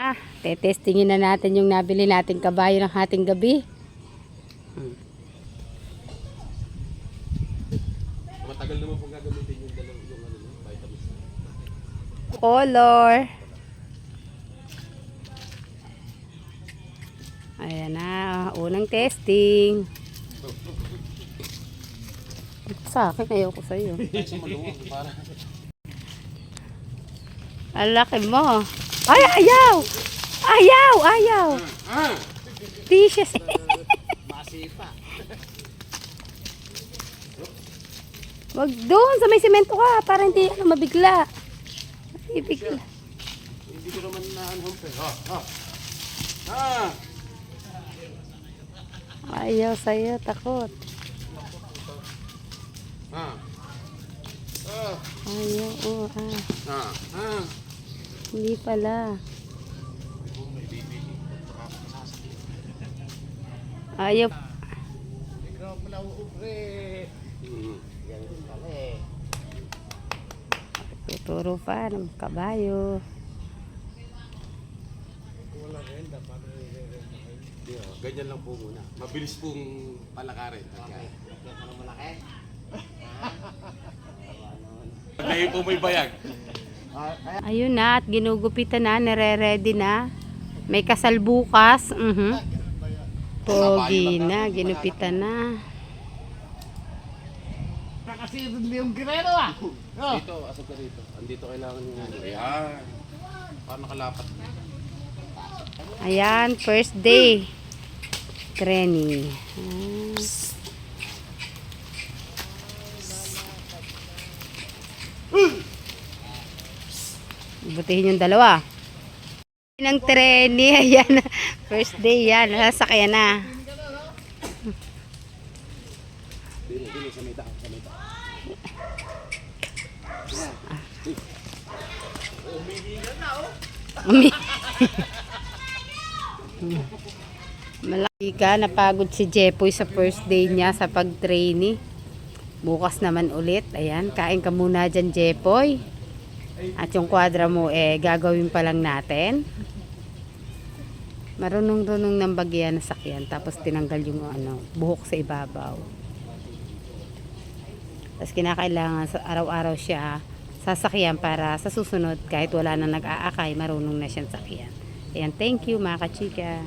Ah, tetestingin na natin yung nabili nating kabayo ng hating gabi. Matagal naman pong gagamitin yung dalawang yung ano, vitamins. Color. Ayan na, unang testing. Sa akin, ayoko sa'yo. Ang laki mo. Ay, ayaw! Ayaw! Ayaw! Ah! Dishes. Masipa. Wag doon, sa may semento ka, para hindi ano, mabigla. Ibigla. Hindi ko naman na ano pe. Ha, ha. Ha! Ayaw sa'yo, takot. Ha. Ah. Ayaw, oh, ah. Ha. Ha. Hindi pala. Ayaw. Ikaw pala. Hmm. Yan din pala eh. Tuturo pa ng kabayo. Di, oh, ganyan lang po muna. Mabilis pong palakarin. Okay. Pag lahi po may bayag. Ayun na, at ginugupitan na, nire-ready na. May kasal bukas. Mhm. Pogi na, ginupitan na. Dito, asog ka dito. Andito kailangan yung ano. Ayan. Paano nakalapat? Ayan, first day. Training. Ah. Butihin yung dalawa. Ng training, ayan. First day yan, nasasakyan na. Umi. Malaki ka, napagod si Jepoy sa first day niya sa pag-trainee. Bukas naman ulit. Ayan, kain ka muna dyan, Jepoy. At yung kwadra mo, eh, gagawin pa lang natin. Marunong-runong ng bagyan na sakyan. Tapos tinanggal yung ano, buhok sa ibabaw. Tapos kinakailangan sa araw-araw siya sasakyan para sa susunod kahit wala na nag-aakay, marunong na siyang sakyan. Ayan, thank you mga kachika.